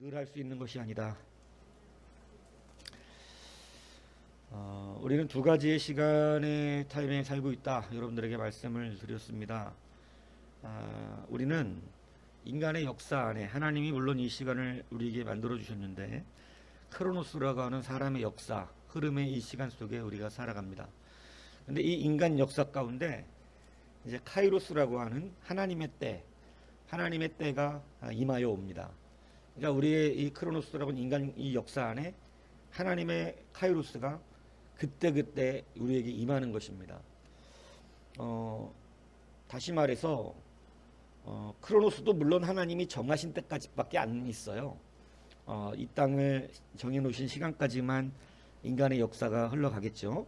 늘할수 있는 것이 아니다. 어, 우리는 두 가지의 시간의 타임에 살고 있다. 여러분들에게 말씀을 드렸습니다. 아, 우리는 인간의 역사 안에 하나님이 물론 이 시간을 우리에게 만들어 주셨는데 크로노스라고 하는 사람의 역사, 흐름의 이 시간 속에 우리가 살아갑니다. 근데 이 인간 역사 가운데 이제 카이로스라고 하는 하나님의 때, 하나님의 때가 임하여 옵니다. 그러니까 우리의 이 크로노스라고 하는 인간 이 역사 안에 하나님의 카이로스가 그때 그때 우리에게 임하는 것입니다. 어, 다시 말해서 어, 크로노스도 물론 하나님이 정하신 때까지밖에 안 있어요. 어, 이 땅을 정해놓으신 시간까지만 인간의 역사가 흘러가겠죠.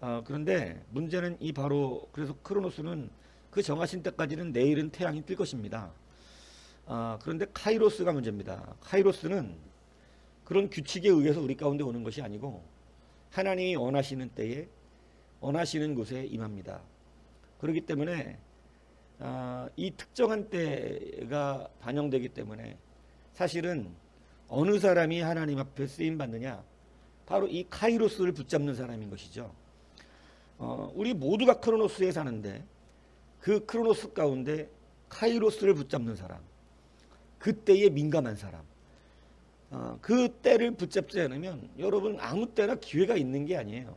어, 그런데 문제는 이 바로 그래서 크로노스는 그 정하신 때까지는 내일은 태양이 뜰 것입니다. 아, 그런데 카이로스가 문제입니다. 카이로스는 그런 규칙에 의해서 우리 가운데 오는 것이 아니고 하나님이 원하시는 때에 원하시는 곳에 임합니다. 그렇기 때문에 아, 이 특정한 때가 반영되기 때문에 사실은 어느 사람이 하나님 앞에 쓰임 받느냐 바로 이 카이로스를 붙잡는 사람인 것이죠. 어, 우리 모두가 크로노스에 사는데 그 크로노스 가운데 카이로스를 붙잡는 사람 그때에 민감한 사람. 어, 그 때를 붙잡지 않으면 여러분 아무 때나 기회가 있는 게 아니에요.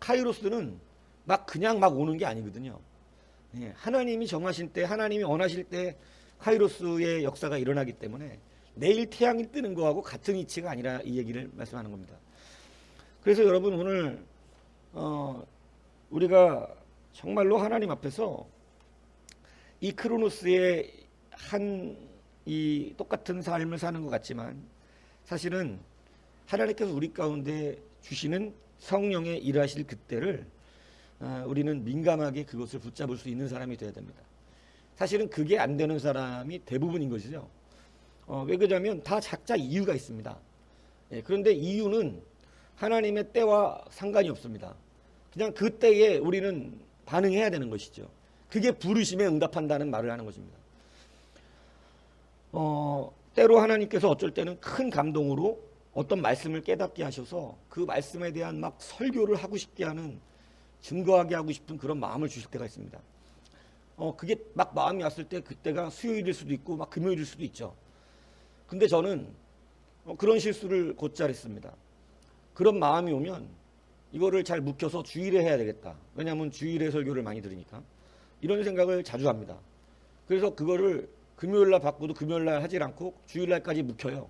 카이로스는 막 그냥 막 오는 게 아니거든요. 예, 하나님이 정하신 때, 하나님이 원하실 때 카이로스의 역사가 일어나기 때문에 내일 태양이 뜨는 거하고 같은 이치가 아니라 이 얘기를 말씀하는 겁니다. 그래서 여러분 오늘 어, 우리가 정말로 하나님 앞에서 이 크로노스의 한 이 똑같은 삶을 사는 것 같지만 사실은 하나님께서 우리 가운데 주시는 성령의 일하실 그때를 아, 우리는 민감하게 그것을 붙잡을 수 있는 사람이 되어야 됩니다. 사실은 그게 안 되는 사람이 대부분인 것이죠. 어, 왜 그러냐면 다 각자 이유가 있습니다. 예, 그런데 이유는 하나님의 때와 상관이 없습니다. 그냥 그 때에 우리는 반응해야 되는 것이죠. 그게 부르심에 응답한다는 말을 하는 것입니다. 어, 때로 하나님께서 어쩔 때는 큰 감동으로 어떤 말씀을 깨닫게 하셔서 그 말씀에 대한 막 설교를 하고 싶게 하는 증거하게 하고 싶은 그런 마음을 주실 때가 있습니다. 어, 그게 막 마음이 왔을 때 그때가 수요일일 수도 있고 막 금요일일 수도 있죠. 근데 저는 어, 그런 실수를 곧잘 했습니다. 그런 마음이 오면 이거를 잘 묵혀서 주일에 해야 되겠다. 왜냐하면 주일에 설교를 많이 들으니까. 이런 생각을 자주 합니다. 그래서 그거를 금요일 날 바꾸도 금요일 날 하질 않고 주일 날까지 묵혀요.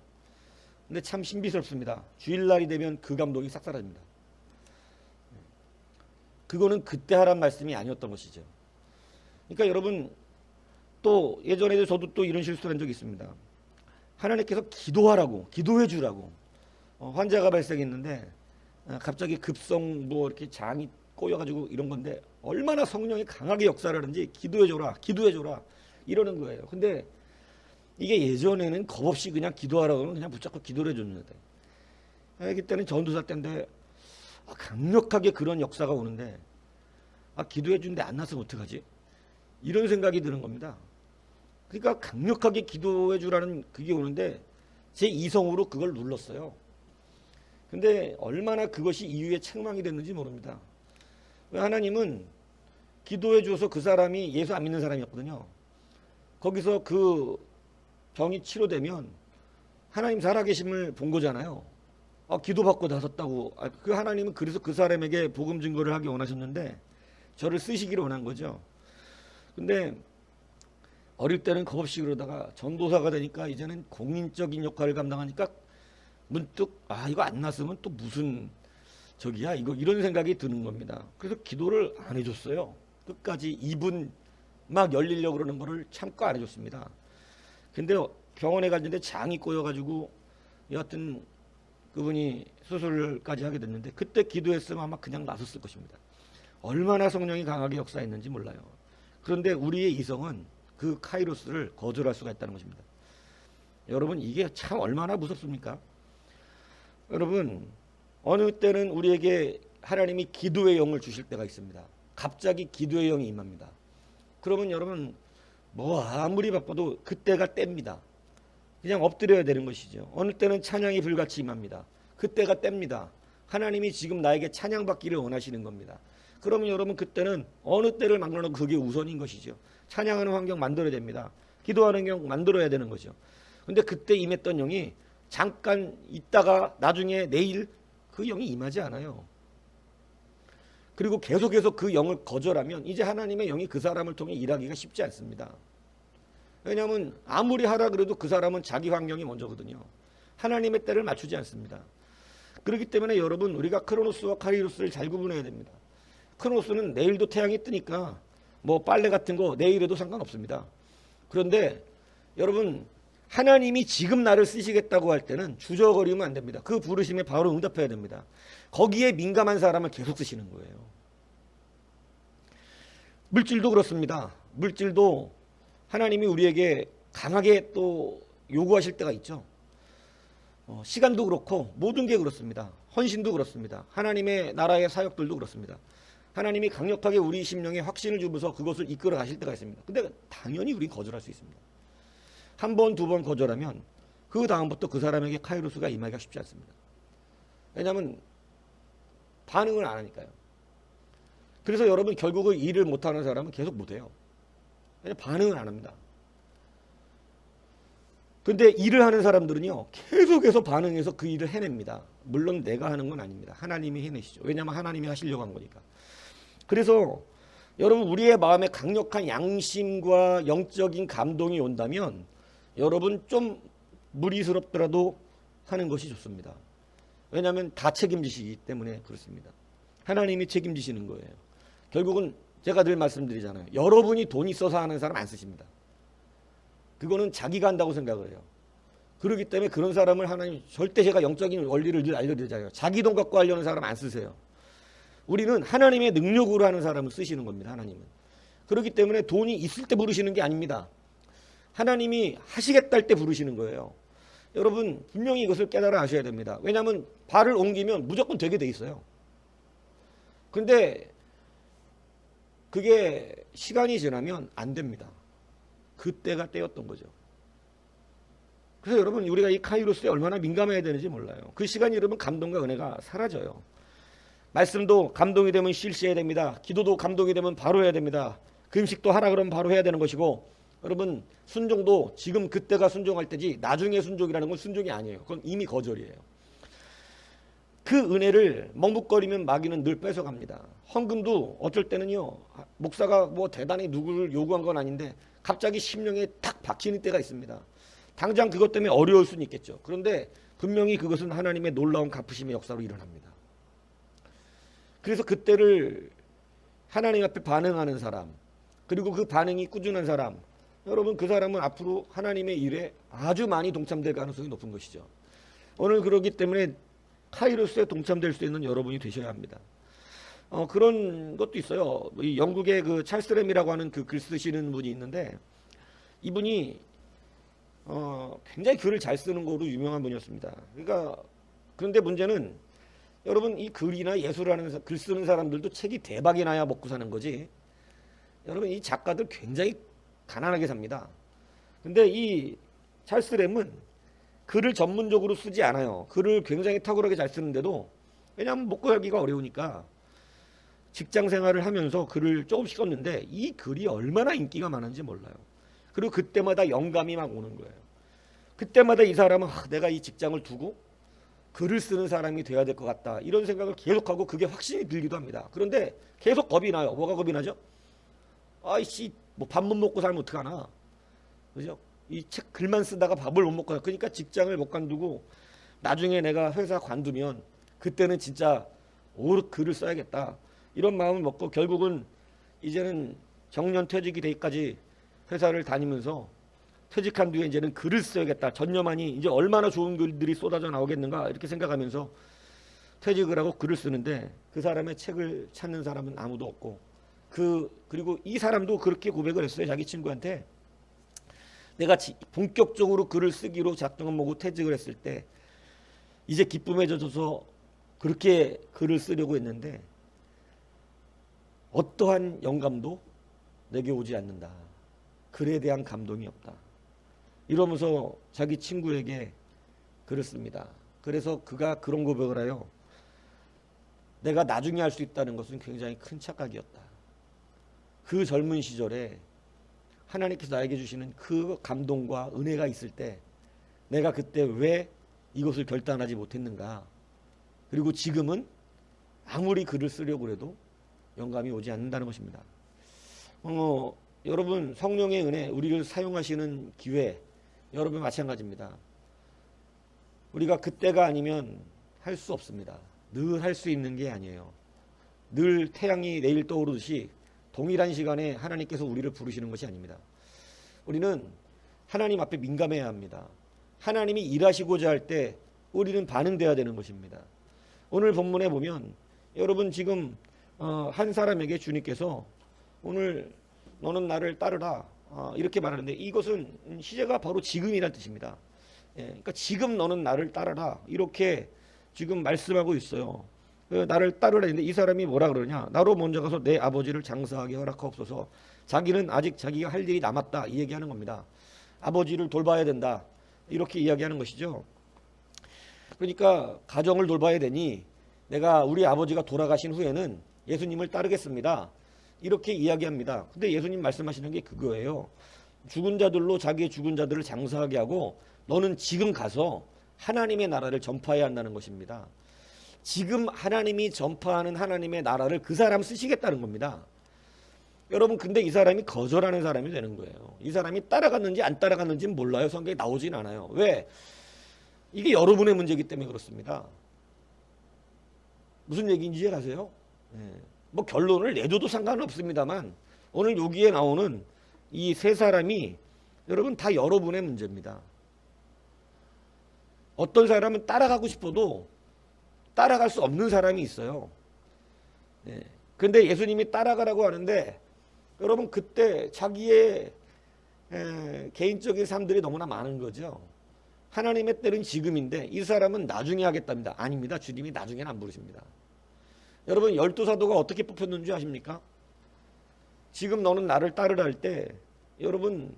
근데 참 신비스럽습니다. 주일 날이 되면 그 감동이 싹 사라집니다. 그거는 그때 하란 말씀이 아니었던 것이죠. 그러니까 여러분 또 예전에도 저도 또 이런 실수를 한 적이 있습니다. 하나님께서 기도하라고 기도해 주라고 어, 환자가 발생했는데 아, 갑자기 급성 뭐 이렇게 장이 꼬여가지고 이런 건데 얼마나 성령이 강하게 역사를 하는지 기도해 줘라 기도해 줘라 이러는 거예요. 근데 이게 예전에는 겁 없이 그냥 기도하라고 하면 그냥 붙잡고 기도를 해줬는데 그때는 전도사 때인데 아, 강력하게 그런 역사가 오는데 아, 기도해 주는데 안 나서 어떡하지? 이런 생각이 드는 겁니다. 그러니까 강력하게 기도해 주라는 그게 오는데 제 이성으로 그걸 눌렀어요. 근데 얼마나 그것이 이후에 책망이 됐는지 모릅니다. 왜 하나님은 기도해 주어서 그 사람이 예수 안 믿는 사람이었거든요. 거기서 그 병이 치료되면 하나님 살아계심을 본 거잖아요. 아, 기도받고 나섰다고. 아, 그 하나님은 그래서 그 사람에게 복음 증거를 하기 원하셨는데 저를 쓰시기를 원한 거죠. 근데 어릴 때는 겁없이 그러다가 전도사가 되니까 이제는 공인적인 역할을 감당하니까 문득 아 이거 안 났으면 또 무슨 저기야 이거 이런 생각이 드는 겁니다. 그래서 기도를 안 해줬어요. 끝까지 입은 막 열리려고 그러는 거를 참고 안 해줬습니다. 근데 병원에 갔는데 장이 꼬여가지고 여하튼 그분이 수술까지 하게 됐는데 그때 기도했으면 아마 그냥 나섰을 것입니다. 얼마나 성령이 강하게 역사했는지 몰라요. 그런데 우리의 이성은 그 카이로스를 거절할 수가 있다는 것입니다. 여러분 이게 참 얼마나 무섭습니까? 여러분 어느 때는 우리에게 하나님이 기도의 영을 주실 때가 있습니다. 갑자기 기도의 영이 임합니다. 그러면 여러분 뭐 아무리 바빠도 그때가 때입니다. 그냥 엎드려야 되는 것이죠. 어느 때는 찬양이 불같이 임합니다. 그때가 때입니다. 하나님이 지금 나에게 찬양받기를 원하시는 겁니다. 그러면 여러분 그때는 어느 때를 막론하고 그게 우선인 것이죠. 찬양하는 환경 만들어야 됩니다. 기도하는 환경 만들어야 되는 거죠. 근데 그때 임했던 영이 잠깐 있다가 나중에 내일 그 영이 임하지 않아요. 그리고 계속해서 그 영을 거절하면 이제 하나님의 영이 그 사람을 통해 일하기가 쉽지 않습니다. 왜냐하면 아무리 하라 그래도 그 사람은 자기 환경이 먼저거든요. 하나님의 때를 맞추지 않습니다. 그렇기 때문에 여러분 우리가 크로노스와 카리로스를 잘 구분해야 됩니다. 크로노스는 내일도 태양이 뜨니까 뭐 빨래 같은 거 내일에도 상관없습니다. 그런데 여러분 하나님이 지금 나를 쓰시겠다고 할 때는 주저거리면 안 됩니다. 그 부르심에 바로 응답해야 됩니다. 거기에 민감한 사람을 계속 쓰시는 거예요. 물질도 그렇습니다. 물질도 하나님이 우리에게 강하게 또 요구하실 때가 있죠. 어, 시간도 그렇고 모든 게 그렇습니다. 헌신도 그렇습니다. 하나님의 나라의 사역들도 그렇습니다. 하나님이 강력하게 우리 심령에 확신을 주면서 그것을 이끌어 가실 때가 있습니다. 근데 당연히 우리 거절할 수 있습니다. 한 번, 두 번 거절하면 그 다음부터 그 사람에게 카이로스가 임하기가 쉽지 않습니다. 왜냐하면 반응을 안 하니까요. 그래서 여러분 결국은 일을 못하는 사람은 계속 못해요. 반응을 안 합니다. 근데 일을 하는 사람들은요 계속해서 반응해서 그 일을 해냅니다. 물론 내가 하는 건 아닙니다. 하나님이 해내시죠. 왜냐하면 하나님이 하시려고 한 거니까. 그래서 여러분 우리의 마음에 강력한 양심과 영적인 감동이 온다면 여러분 좀 무리스럽더라도 하는 것이 좋습니다. 왜냐하면 다 책임지시기 때문에 그렇습니다. 하나님이 책임지시는 거예요. 결국은 제가 늘 말씀드리잖아요. 여러분이 돈 있어서 하는 사람 안 쓰십니다. 그거는 자기가 한다고 생각을 해요. 그렇기 때문에 그런 사람을 하나님 절대 제가 영적인 원리를 늘 알려드리잖아요. 자기 돈 갖고 하려는 사람 안 쓰세요. 우리는 하나님의 능력으로 하는 사람을 쓰시는 겁니다. 하나님은. 그렇기 때문에 돈이 있을 때 부르시는 게 아닙니다. 하나님이 하시겠다 할 때 부르시는 거예요. 여러분 분명히 이것을 깨달아 아셔야 됩니다. 왜냐하면 발을 옮기면 무조건 되게 돼 있어요. 근데 그게 시간이 지나면 안 됩니다. 그때가 때였던 거죠. 그래서 여러분 우리가 이 카이로스에 얼마나 민감해야 되는지 몰라요. 그 시간이 이르면 감동과 은혜가 사라져요. 말씀도 감동이 되면 실시해야 됩니다. 기도도 감동이 되면 바로 해야 됩니다. 금식도 하라 그러면 바로 해야 되는 것이고 여러분 순종도 지금 그때가 순종할 때지 나중에 순종이라는 건 순종이 아니에요. 그건 이미 거절이에요. 그 은혜를 멍묵거리면 마귀는 늘 뺏어갑니다. 헌금도 어쩔 때는요 목사가 뭐 대단히 누구를 요구한 건 아닌데 갑자기 심령에 탁 박히는 때가 있습니다. 당장 그것 때문에 어려울 수는 있겠죠. 그런데 분명히 그것은 하나님의 놀라운 갚으심의 역사로 일어납니다. 그래서 그때를 하나님 앞에 반응하는 사람, 그리고 그 반응이 꾸준한 사람, 여러분 그 사람은 앞으로 하나님의 일에 아주 많이 동참될 가능성이 높은 것이죠. 오늘 그러기 때문에 카이로스에 동참될 수 있는 여러분이 되셔야 합니다. 어, 그런 것도 있어요. 이 영국의 그 찰스램이라고 하는 그 글 쓰시는 분이 있는데 이분이 어, 굉장히 글을 잘 쓰는 거로 유명한 분이었습니다. 그러니까 그런데 문제는 여러분 이 글이나 예술하는 글 쓰는 사람들도 책이 대박이 나야 먹고 사는 거지. 여러분 이 작가들 굉장히 가난하게 삽니다. 근데 이 찰스 램은 글을 전문적으로 쓰지 않아요. 글을 굉장히 탁월하게 잘 쓰는데도 왜냐하면 먹고 살기가 어려우니까 직장 생활을 하면서 글을 조금씩 썼는데 이 글이 얼마나 인기가 많은지 몰라요. 그리고 그때마다 영감이 막 오는 거예요. 그때마다 이 사람은 아, 내가 이 직장을 두고 글을 쓰는 사람이 돼야 될 것 같다. 이런 생각을 계속하고 그게 확신이 들기도 합니다. 그런데 계속 겁이 나요. 뭐가 겁이 나죠? 아이씨, 뭐 밥 못 먹고 살면 어떡하나. 그죠? 이 책 글만 쓰다가 밥을 못 먹고 살. 그러니까 직장을 못 관두고 나중에 내가 회사 관두면 그때는 진짜 오롯 글을 써야겠다. 이런 마음을 먹고 결국은 이제는 정년 퇴직이 되기까지 회사를 다니면서 퇴직한 뒤에 이제는 글을 써야겠다. 전념하니 이제 얼마나 좋은 글들이 쏟아져 나오겠는가 이렇게 생각하면서 퇴직을 하고 글을 쓰는데 그 사람의 책을 찾는 사람은 아무도 없고 그 그리고 이 사람도 그렇게 고백을 했어요. 자기 친구한테 내가 지- 본격적으로 글을 쓰기로 작정을 먹고 퇴직을 했을 때 이제 기쁨에 젖어서 그렇게 글을 쓰려고 했는데 어떠한 영감도 내게 오지 않는다. 글에 대한 감동이 없다. 이러면서 자기 친구에게 글을 씁니다. 그래서 그가 그런 고백을 해요. 내가 나중에 할 수 있다는 것은 굉장히 큰 착각이었다. 그 젊은 시절에 하나님께서 나에게 주시는 그 감동과 은혜가 있을 때 내가 그때 왜 이것을 결단하지 못했는가? 그리고 지금은 아무리 글을 쓰려고 해도 영감이 오지 않는다는 것입니다. 어, 여러분 성령의 은혜 우리를 사용하시는 기회 여러분 마찬가지입니다. 우리가 그때가 아니면 할 수 없습니다. 늘 할 수 있는 게 아니에요. 늘 태양이 내일 떠오르듯이 동일한 시간에 하나님께서 우리를 부르시는 것이 아닙니다. 우리는 하나님 앞에 민감해야 합니다. 하나님이 일하시고자 할 때 우리는 반응돼야 되는 것입니다. 오늘 본문에 보면 여러분 지금 어, 한 사람에게 주님께서 오늘 너는 나를 따르라 어, 이렇게 말하는데 이것은 시제가 바로 지금이란 뜻입니다. 예, 그러니까 지금 너는 나를 따르라 이렇게 지금 말씀하고 있어요. 그 나를 따르라 했는데 이 사람이 뭐라 그러냐? 나로 먼저 가서 내 아버지를 장사하게 허락하옵소서. 자기는 아직 자기가 할 일이 남았다 이 얘기하는 겁니다. 아버지를 돌봐야 된다 이렇게 이야기하는 것이죠. 그러니까 가정을 돌봐야 되니 내가 우리 아버지가 돌아가신 후에는 예수님을 따르겠습니다. 이렇게 이야기합니다. 근데 예수님 말씀하시는 게 그거예요. 죽은 자들로 자기의 죽은 자들을 장사하게 하고 너는 지금 가서 하나님의 나라를 전파해야 한다는 것입니다. 지금 하나님이 전파하는 하나님의 나라를 그 사람 쓰시겠다는 겁니다. 여러분 근데 이 사람이 거절하는 사람이 되는 거예요. 이 사람이 따라갔는지 안 따라갔는지는 몰라요. 성경에 나오진 않아요. 왜? 이게 여러분의 문제이기 때문에 그렇습니다. 무슨 얘기인지 아세요? 예. 뭐 결론을 내줘도 상관은 없습니다만 오늘 여기에 나오는 이 세 사람이 여러분 다 여러분의 문제입니다. 어떤 사람은 따라가고 싶어도 따라갈 수 없는 사람이 있어요. 예. 근데 예수님이 따라가라고 하는데 여러분 그때 자기의 에, 개인적인 삶들이 너무나 많은 거죠. 하나님의 때는 지금인데 이 사람은 나중에 하겠답니다. 아닙니다. 주님이 나중에는 안 부르십니다. 여러분 열두 사도가 어떻게 뽑혔는 줄 아십니까? 지금 너는 나를 따르라 할 때 여러분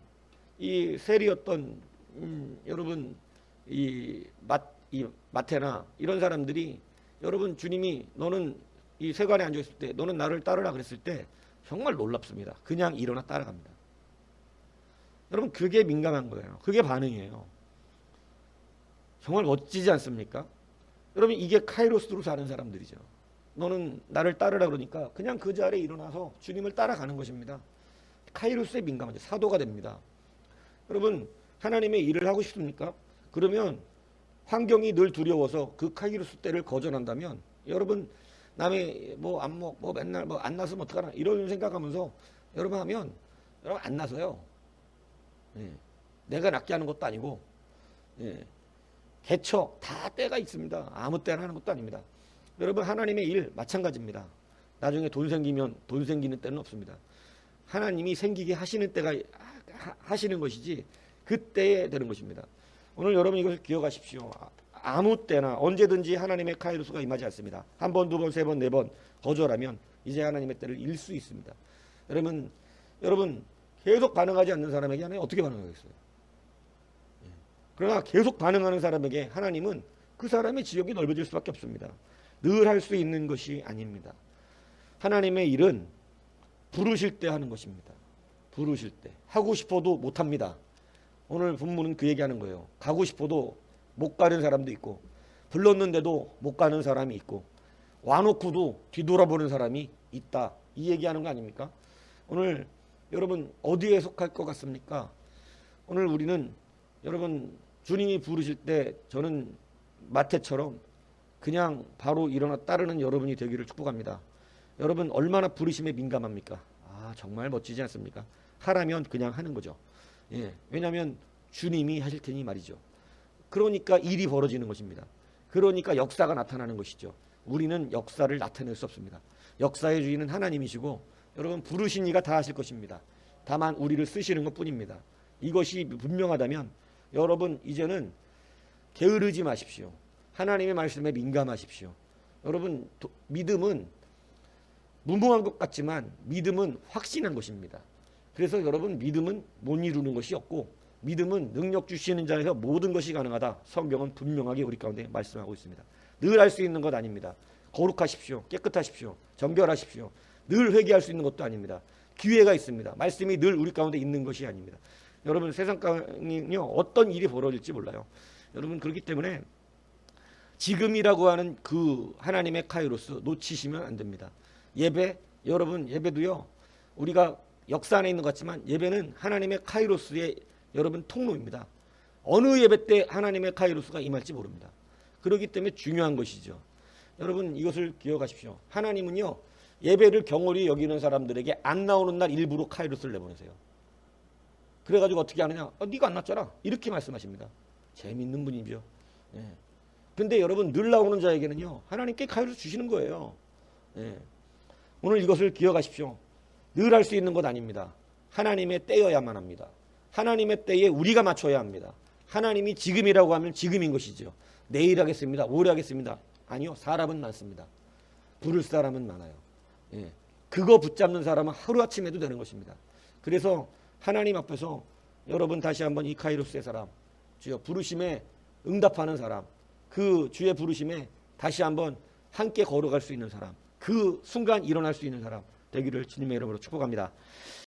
이 세리였던 음, 여러분 이, 마, 이 마테나 이런 사람들이 여러분 주님이 너는 이 세관에 앉아 있을 때 너는 나를 따르라 그랬을 때 정말 놀랍습니다. 그냥 일어나 따라갑니다. 여러분 그게 민감한 거예요. 그게 반응이에요. 정말 멋지지 않습니까? 여러분 이게 카이로스로 사는 사람들이죠. 너는 나를 따르라 그러니까 그냥 그 자리에 일어나서 주님을 따라가는 것입니다. 카이로스에 민감하죠. 사도가 됩니다. 여러분 하나님의 일을 하고 싶습니까? 그러면 환경이 늘 두려워서 그 카이로스 때를 거절한다면 여러분 남의 뭐 안 먹 뭐 맨날 뭐 안 나서면 어떡하나 이런 생각하면서 여러분 하면 여러분 안 나서요. 예. 내가 낫게 하는 것도 아니고 예. 개척 다 때가 있습니다. 아무 때나 하는 것도 아닙니다. 여러분 하나님의 일 마찬가지입니다. 나중에 돈 생기면 돈 생기는 때는 없습니다. 하나님이 생기게 하시는 때가 하- 하시는 것이지 그때에 되는 것입니다. 오늘 여러분 이것을 기억하십시오. 아- 아무 때나 언제든지 하나님의 카이로스가 임하지 않습니다. 한 번, 두 번, 세 번, 네 번 거절하면 이제 하나님의 때를 잃수 있습니다. 여러분, 여러분 계속 반응하지 않는 사람에게 하나님 어떻게 반응하겠어요? 예. 그러나 계속 반응하는 사람에게 하나님은 그 사람의 지역이 넓어질 수밖에 없습니다. 늘 할 수 있는 것이 아닙니다. 하나님의 일은 부르실 때 하는 것입니다. 부르실 때 하고 싶어도 못 합니다. 오늘 본문은 그 얘기하는 거예요. 가고 싶어도 못 가는 사람도 있고 불렀는데도 못 가는 사람이 있고 와놓고도 뒤돌아보는 사람이 있다. 이 얘기하는 거 아닙니까? 오늘 여러분 어디에 속할 것 같습니까? 오늘 우리는 여러분 주님이 부르실 때 저는 마태처럼 그냥 바로 일어나 따르는 여러분이 되기를 축복합니다. 여러분 얼마나 부르심에 민감합니까? 아 정말 멋지지 않습니까? 하라면 그냥 하는 거죠. 예, 왜냐하면 주님이 하실 테니 말이죠. 그러니까 일이 벌어지는 것입니다. 그러니까 역사가 나타나는 것이죠. 우리는 역사를 나타낼 수 없습니다. 역사의 주인은 하나님이시고 여러분 부르신 이가 다 하실 것입니다. 다만 우리를 쓰시는 것뿐입니다. 이것이 분명하다면 여러분 이제는 게으르지 마십시오. 하나님의 말씀에 민감하십시오. 여러분 도- 믿음은 무모한 것 같지만 믿음은 확신한 것입니다. 그래서 여러분 믿음은 못 이루는 것이 없고 믿음은 능력 주시는 자에서 모든 것이 가능하다. 성경은 분명하게 우리 가운데 말씀하고 있습니다. 늘 할 수 있는 것 아닙니다. 거룩하십시오. 깨끗하십시오. 정결하십시오. 늘 회개할 수 있는 것도 아닙니다. 기회가 있습니다. 말씀이 늘 우리 가운데 있는 것이 아닙니다. 여러분 세상에요 어떤 일이 벌어질지 몰라요. 여러분 그렇기 때문에 지금이라고 하는 그 하나님의 카이로스 놓치시면 안 됩니다. 예배 여러분 예배도요 우리가 역사 안에 있는 것 같지만 예배는 하나님의 카이로스의 여러분 통로입니다. 어느 예배 때 하나님의 카이로스가 임할지 모릅니다. 그렇기 때문에 중요한 것이죠. 여러분 이것을 기억하십시오. 하나님은요 예배를 경홀히 여기는 사람들에게 안 나오는 날 일부러 카이로스를 내보내세요. 그래가지고 어떻게 하느냐? 어, 네가 안 났잖아. 이렇게 말씀하십니다. 재밌는 분이죠. 예. 근데 여러분 늘 나오는 자에게는요 하나님께 카이로스 주시는 거예요. 예. 오늘 이것을 기억하십시오. 늘 할 수 있는 것 아닙니다. 하나님의 때여야만 합니다. 하나님의 때에 우리가 맞춰야 합니다. 하나님이 지금이라고 하면 지금인 것이죠. 내일 하겠습니다. 오래 하겠습니다. 아니요. 사람은 많습니다. 부를 사람은 많아요. 예. 그거 붙잡는 사람은 하루아침에도 되는 것입니다. 그래서 하나님 앞에서 여러분 다시 한번 이 카이로스의 사람, 주여 부르심에 응답하는 사람, 그 주의 부르심에 다시 한번 함께 걸어갈 수 있는 사람, 그 순간 일어날 수 있는 사람 되기를 주님의 이름으로 축복합니다.